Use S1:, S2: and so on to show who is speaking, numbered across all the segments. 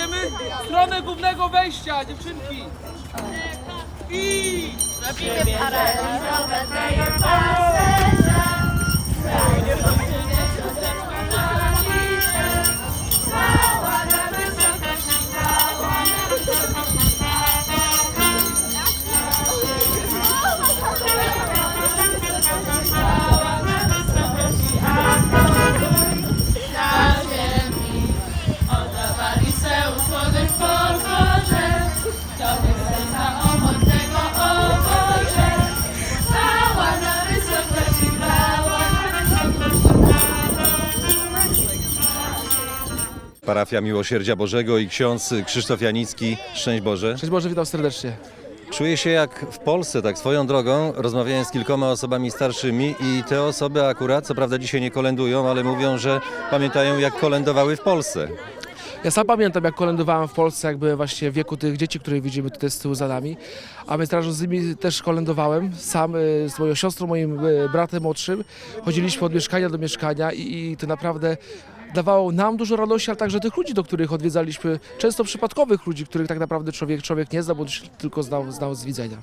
S1: idziemy w stronę głównego wejścia, dziewczynki. I
S2: Oddawali
S3: Parafia Miłosierdzia Bożego i ksiądz Krzysztof Janicki. Szczęść Boże.
S4: Cześć Boże, witam serdecznie.
S3: Czuję się jak w Polsce, tak swoją drogą. Rozmawiałem z kilkoma osobami starszymi i te osoby akurat, co prawda dzisiaj nie kolendują, ale mówią, że pamiętają jak kolendowały w Polsce.
S4: Ja sam pamiętam, jak kolędowałem w Polsce, jak byłem właśnie w wieku tych dzieci, które widzimy tutaj z tyłu za nami. A razem z nimi też kolędowałem, sam y, z moją siostrą, moim y, bratem młodszym. Chodziliśmy od mieszkania do mieszkania i, i to naprawdę dawało nam dużo radości, ale także tych ludzi, do których odwiedzaliśmy, często przypadkowych ludzi, których tak naprawdę człowiek, człowiek nie zna, bo tylko znał, znał z widzenia.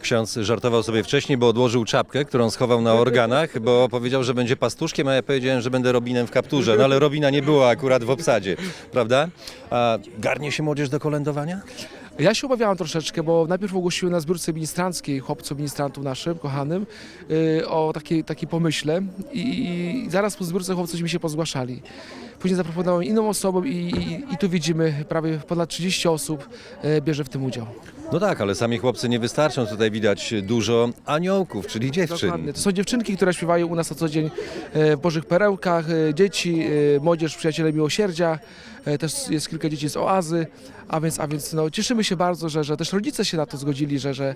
S3: Ksiądz żartował sobie wcześniej, bo odłożył czapkę, którą schował na organach, bo powiedział, że będzie pastuszkiem, a ja powiedziałem, że będę Robinem w kapturze. No ale Robina nie było akurat w obsadzie, prawda? A garnie się młodzież do kolędowania?
S4: Ja się obawiałem troszeczkę, bo najpierw ogłosiły na zbiórce ministranckiej chłopców ministrantów naszym, kochanym, yy, o takiej, takiej pomyśle I, i zaraz po zbiórce chłopcy mi się pozgłaszali. Później zaproponowałem inną osobom i, i, i tu widzimy prawie ponad 30 osób e, bierze w tym udział.
S3: No tak, ale sami chłopcy nie wystarczą. Tutaj widać dużo aniołków, czyli dziewczyn.
S4: Dokładnie. To są dziewczynki, które śpiewają u nas na co dzień e, w Bożych Perełkach, e, dzieci, e, młodzież, przyjaciele miłosierdzia, e, też jest kilka dzieci z oazy, a więc, a więc no, cieszymy się bardzo, że, że też rodzice się na to zgodzili, że, że,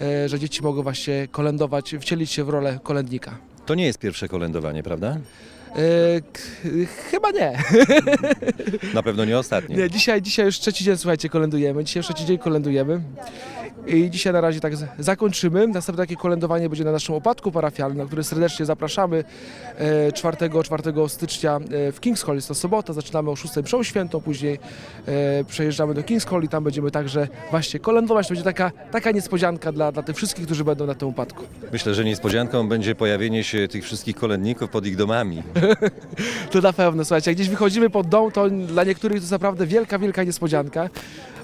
S4: e, że dzieci mogą właśnie kolędować, wcielić się w rolę kolędnika.
S3: To nie jest pierwsze kolędowanie, prawda?
S4: K- chyba nie.
S3: Na pewno nie ostatnie.
S4: nie. Dzisiaj, dzisiaj już trzeci dzień, słuchajcie, kolędujemy. Dzisiaj już trzeci dzień kolędujemy. I dzisiaj na razie tak zakończymy. Następne takie kolędowanie będzie na naszym opadku parafialnym, na który serdecznie zapraszamy e, 4, 4 stycznia e, w King's Hall. Jest to sobota, zaczynamy o 6 mszą świętą, później e, przejeżdżamy do King's Hall i tam będziemy także właśnie kolędować. To będzie taka, taka niespodzianka dla, dla tych wszystkich, którzy będą na tym upadku.
S3: Myślę, że niespodzianką będzie pojawienie się tych wszystkich kolędników pod ich domami.
S4: To na pewno, słuchajcie, jak gdzieś wychodzimy pod dom, to dla niektórych to jest naprawdę wielka, wielka niespodzianka.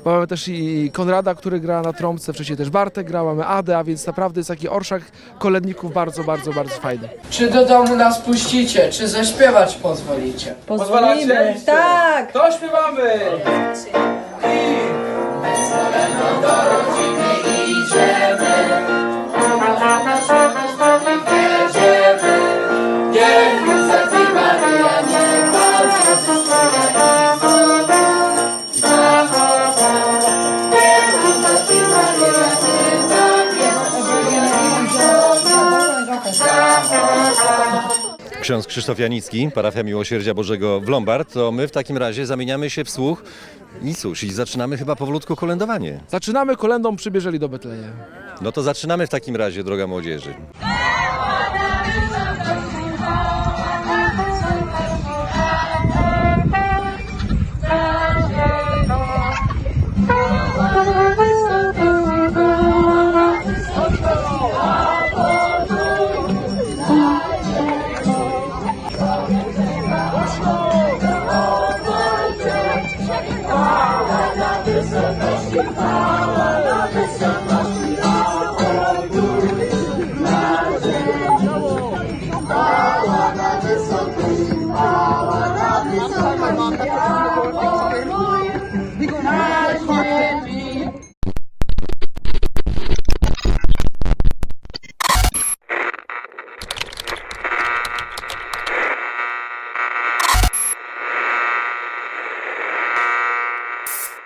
S4: Bo Mamy też i Konrada, który gra na trąbce, wcześniej też Bartek grał, mamy Adę, a więc naprawdę jest taki orszak kolędników bardzo, bardzo, bardzo fajny.
S5: Czy do domu nas puścicie? Czy zaśpiewać pozwolicie?
S1: pozwalacie?
S6: Tak!
S1: To śpiewamy!
S3: Ksiądz Krzysztof Janicki, parafia Miłosierdzia Bożego w Lombard, to my w takim razie zamieniamy się w słuch. I cóż, i zaczynamy chyba powolutku kolędowanie.
S4: Zaczynamy kolędą przybierzeli do Betlejem.
S3: No to zaczynamy w takim razie, droga młodzieży.